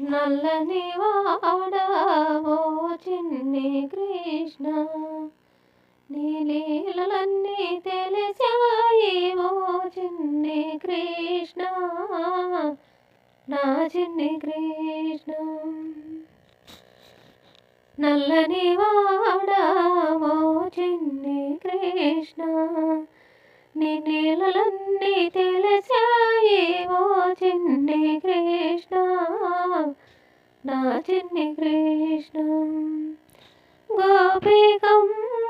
నల్లని వాడవో చిన్ని కృష్ణ. నీ లీలలన్నీ తెలిసాయి ఓ చిన్ని కృష్ణ. నా చిన్ని కృష్ణ. నల్లని వాడవో చిన్ని కృష్ణ. कृष्णं। गोपिकं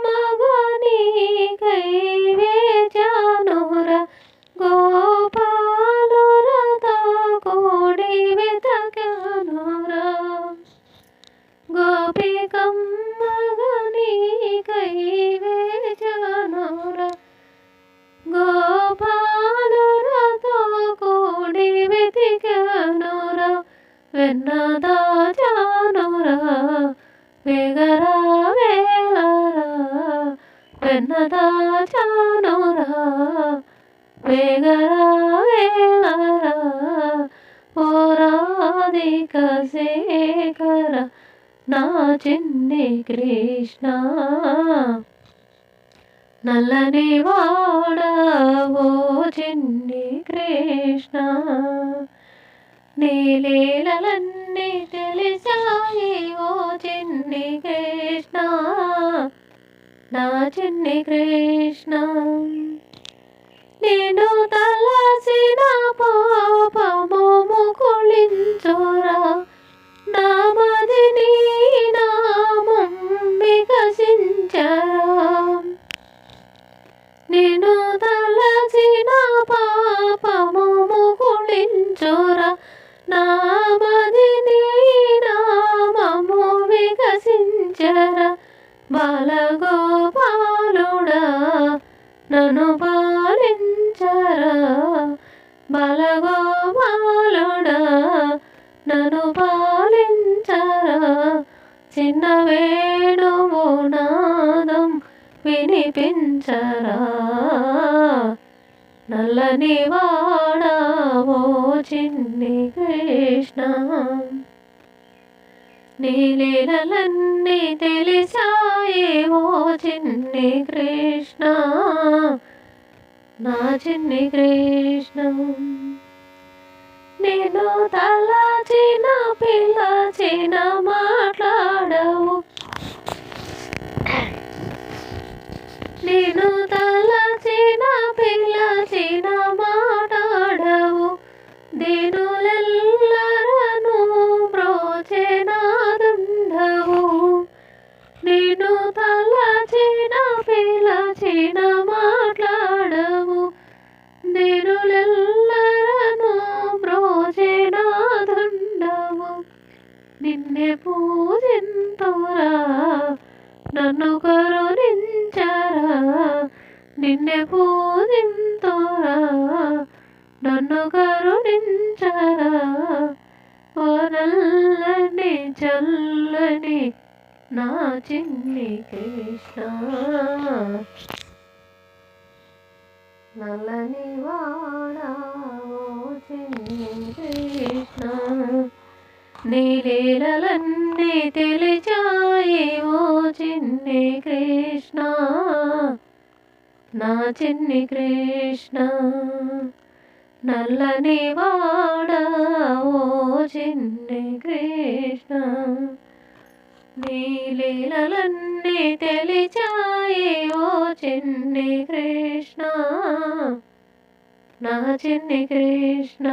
मगनी कैवे जानोर गोपालोरता गोपिका వేగరా వేలరా వెన్నదా పోరాదిక శేఖర నా చిన్ని కృష్ణ నల్లని వాడవో చిన్ని కృష్ణ నీలీలన్నీ చిన్ని కృష్ణ నా చిన్ని కృష్ణ. నేను తలసిన పో వికసించరా బాలగోపాలుడా నన్ను పాలించరా బాలగోపాలుడా నన్ను పాలించరా చిన్న వేణువు నాదం వినిపించరా నల్లని వాడవో చిన్ని కృష్ణ నీలీలన్నీ తెలిసాయి ఓ చిన్ని కృష్ణ. నా చిన్ని కృష్ణ. నేను తలచిన చిన్న మాట్లా నన్ను కరుణించరా నిన్నే పూజింతోరా? నన్ను కరుణించరా ఓ నల్లని చల్లని నా చిన్ని కృష్ణ. నల్లని వాడా ఓ చిన్ని నీలీలన్నీ తెలిచాయి ఓ చిన్ని కృష్ణ. నా చిన్ని కృష్ణ నల్లని వాడ ఓ చిన్ని కృష్ణ. నీలీలన్నీ తెలిచాయి ఓ చిన్ని కృష్ణ నా చిన్ని కృష్ణ.